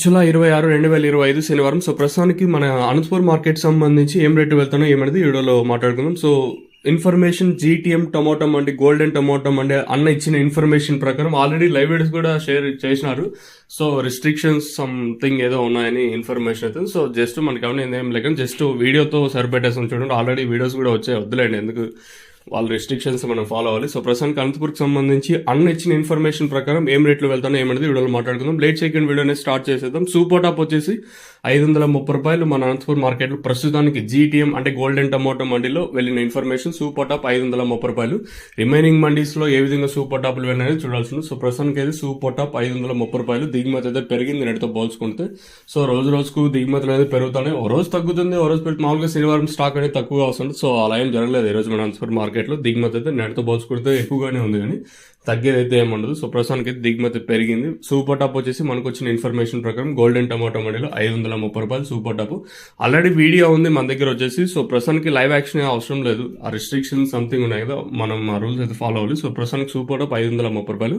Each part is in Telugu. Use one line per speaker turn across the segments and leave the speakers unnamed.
జూలై ఇరవై ఆరు రెండు వేల ఇరవై ఐదు శనివారం. సో ప్రస్తుతానికి మన అనంతపూర్ మార్కెట్ సంబంధించి ఏం రేటు వెళ్తానో ఏమనేది వీడియోలో మాట్లాడుకుందాం. సో ఇన్ఫర్మేషన్ జీటీఎం టమోటం మండి గోల్డెన్ టమోటం మండి అన్న ఇచ్చిన ఇన్ఫర్మేషన్ ప్రకారం ఆల్రెడీ లైవ్ వీడియోస్ కూడా షేర్ చేసినారు. సో రిస్ట్రిక్షన్స్ సంథింగ్ ఏదో ఉన్నాయని ఇన్ఫర్మేషన్ అయితే సో జస్ట్ మనకి ఏమైనా ఏం లేక జస్ట్ వీడియోతో సరిపెట్టేసాం చూడండి. ఆల్రెడీ వీడియోస్ కూడా వచ్చాయి. వద్దులేండి ఎందుకు? వాళ్ళ రెస్ట్రిక్షన్స్ మనం ఫాలో అవ్వాలి. సో ప్రస్తుతానికి అనంతపూర్కి సంబంధించి అన్న ఇచ్చిన ఇన్ఫర్మేషన్ ప్రకారం ఏం రేట్లు వెళ్తానో ఏమనేది వీడియోలో మాట్లాడుకుందాం. లేట్ సెకండ్ వీడియోనే స్టార్ట్ చేసేద్దాం. సూపర్ టాప్ వచ్చేసి ఐదు వందల ముప్పై రూపాయలు మన అనంతపూర్ మార్కెట్లో ప్రస్తుతానికి జీటీఎం అంటే గోల్డెన్ టమోటో మండీలో వెళ్ళిన ఇన్ఫర్మేషన్ సూపర్ టాప్ ఐదు వందల ముప్పై రూపాయలు. రిమైనింగ్ మండీస్లో ఏ విధంగా సూపర్ టాప్లు వెళ్ళినాయో చూడాల్సింది. సో ప్రస్తుతానికి అయితే సూపర్ టాప్ ఐదు వందల ముప్పై రూపాయలు. దిగుమతి అయితే పెరిగింది నేటితో పోల్చుకుంటే. సో రోజు రోజుకు దిగుమతులు అనేది పెరుగుతాయి ఓ రోజు తగ్గుతుంది ఓ రోజు పెట్టి మామూలుగా శనివారం స్టాక్ అనేది తక్కువగా వస్తుంది. సో అలా ఏం జరగలేదు. ఈరోజు రోజు మన అనంతపురం మార్కెట్లో దిగుమతి అయితే నెట్తో పోల్చుకుంటే ఎక్కువగానే ఉంది కానీ తగ్గేదైతే ఏముండదు సో ప్రస్తుతానికి అయితే దిగుమతి పెరిగింది. సూపర్ టాప్ వచ్చేసి మనకు వచ్చిన ఇన్ఫర్మేషన్ ప్రకారం గోల్డెన్ టమాటో మండీలో ఐదు వందల ముప్పై రూపాయలు సూపర్ టాప్. ఆల్రెడీ వీడియో ఉంది మన దగ్గర వచ్చేసి. సో ప్రస్తుతానికి లైవ్ యాక్షన్ అవసరం లేదు. ఆ రిస్ట్రిక్షన్ సంథింగ్ ఉన్నాయి కదా మనం ఆ రూల్స్ అయితే ఫాలో అవ్వాలి. సో ప్రస్తుతానికి సూపర్ టాప్ ఐదు వందల ముప్పై రూపాయలు.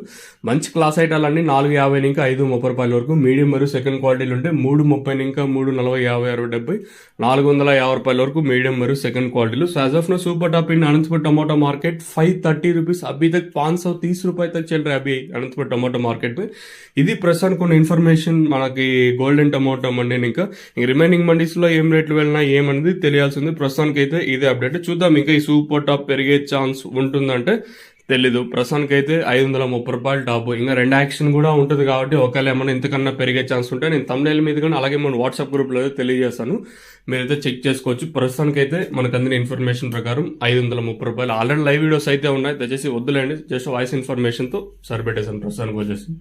మంచి క్లాస్ ఐటాలన్నీ నాలుగు యాభై ఇంకా ఐదు ముప్పై రూపాయల వరకు. మీడియం మరియు సెకండ్ క్వాలిటీలు ఉంటే మూడు ముప్పై ఇంకా మూడు నలభై యాభై అరవై డెబ్బై నాలుగు వందల యాభై రూపాయల వరకు మీడియం మరియు సెకండ్ క్వాలిటీలు so as of now super top in Anantapuram tomato market five thirty rupees अभी तक पाँच सौ तीस रुपए तक चल रहा है अभी అనంతపురం టమాటో మార్కెట్ में ఇది ప్రస్తుతానికి కొన్ని ఇన్ఫర్మేషన్ మనకి గోల్డెన్ టమాటో మండి ఇంకా ఇంక రిమైనింగ్ మండీస్ లో ఏం రేట్లు వెళ్ళినా ఏమనేది తెలియాల్సింది ప్రస్తుతానికి అయితే ఇదే అప్డేట్ చూద్దాం ఇంకా ఈ సూపర్ టాప్ పెరిగే ఛాన్స్ ఉంటుందంటే తెలీదు. ప్రస్తుతానికి అయితే ఐదు వందల ముప్పై రూపాయలు టాప్. ఇంకా రెండు యాక్షన్ కూడా ఉంటుంది కాబట్టి ఒకవేళ ఏమైనా ఇంతకన్నా పెరిగే ఛాన్స్ ఉంటే నేను తమిళ మీద కానీ అలాగే మన వాట్సాప్ గ్రూప్లో అయితే తెలియజేస్తాను. మీరైతే చెక్ చేసుకోవచ్చు. ప్రస్తుతానికి అయితే మనకు అందిన ఇన్ఫర్మేషన్ ప్రకారం ఐదు వందల ముప్పై రూపాయలు. ఆల్రెడీ లైవ్ వీడియోస్ అయితే ఉన్నాయి. దయచేసి వద్దులేండి. జస్ట్ వాయిస్ ఇన్ఫర్మేషన్తో సరిపెట్టేశాను. ప్రస్తుతానికి వచ్చేసి.